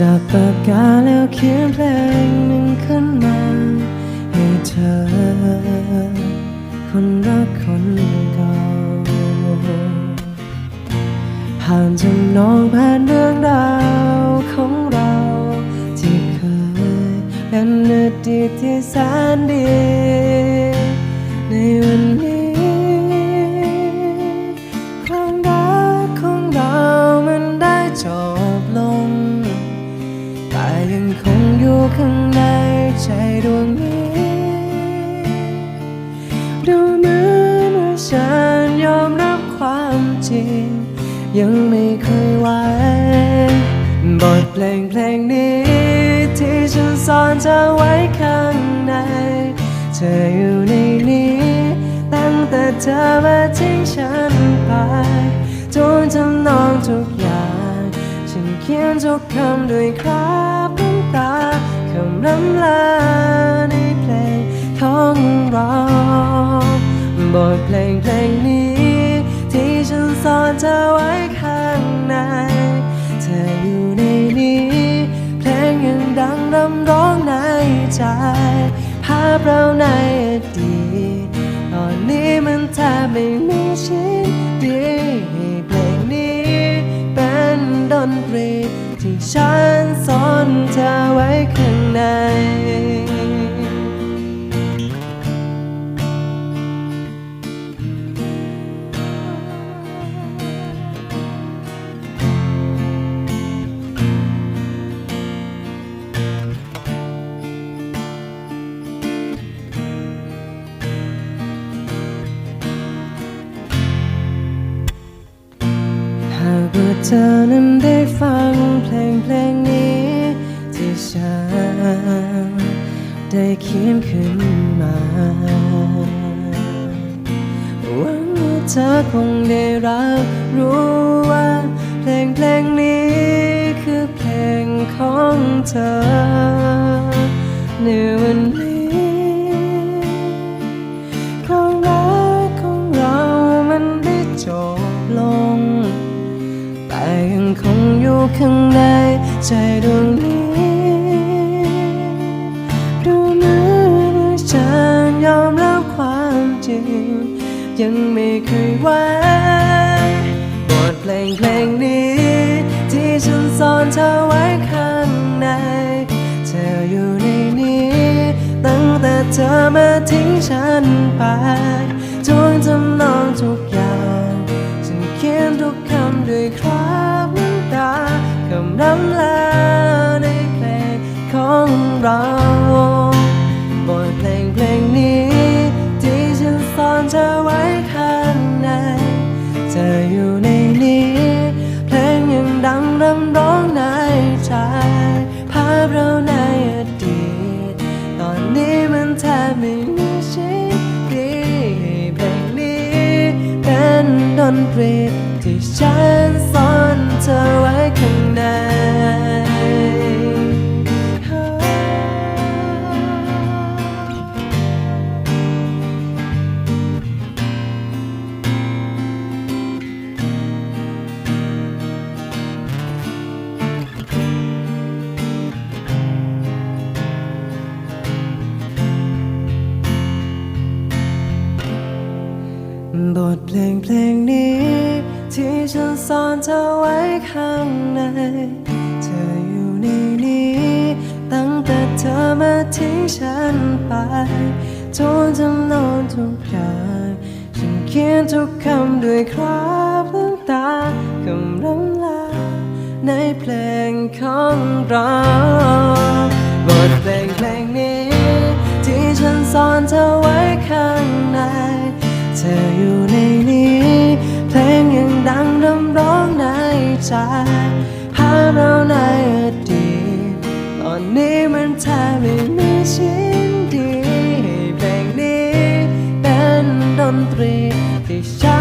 จากปากกาแล้วเขียนเพลงหนึ่งขึ้นมา ให้เธอ คนรักคนเก่าผ่านจำนองผ่านเรื่องราวของเรา ที่เคยเป็นอดีตที่แสนดี ในวันนี้ ยังไม่เคยไหวบทเพลงเพลงนี้ ที่ฉันซ่อนเธอไว้ข้างใน เธออยู่ในนี้ ตั้งแต่เธอมาทิ้งฉันไปจนจำนองทุกอย่าง ฉันเขียนทุกคำด้วยคราบน้ำตาคำรำลาในเพลงของเราบทเพลงเพลงนี้ ที่ฉันซ่อนเธอไว้ ไม่มีชิ้นดีเพลงนี้เป็นดนตรีที่ฉันซ่อนเธอไว้ข้างใน อนั้นได้ฟังเพลงเพลงนี้ ที่ฉันได้เขียนขึ้นมาหวังว่าเธอคงได้รับรู้ว่า เพลงเพลงนี้คือเพลงของเธอนวั ข้างในใจดวงนี้ดูเหมือนฉันยอมรับความจริง ยังไม่เคยไหวบทเพลงเพลงนี้ ที่ฉันซ่อนเธอไว้ข้างใน เธออยู่ในนี้ ตั้งแต่เธอมาทิ้งฉันไปจนจำนองทุกอย่าง ฉันเขียนทุกคำด้วยคราบ รำลาในเพลงของเราบทเพลงเพลงนี้ ที่ฉันซ่อนเธอไว้ข้างในเธออยู่ในนี้ เพลงยังดังรำร้องในใจภาพเราในอดีตตอนนี้มันแทบไม่มีชีวิตดีเพลงนี้ เป็นดนตรีที่ฉันซ่อนเธอไว้ข้างใน บทเพลงเพลงนี้ ที่ฉันซ่อนเธอไว้ข้างใน เธออยู่ในนี้ ตั้งแต่เธอมาทิ้งฉันไปจนจำนวนทุกอย่างฉันเขียนทุกคำด้วยคราบน้ำตาคำรำลาในเพลงของเรา ธออยู่ในนี้ เพลงยังดังรำร้องในใจหาเราในอดีตตอนนี้มันแทบไม่มีชิ้นดี เพลงนี้เป็นดนตรีที่ฉัน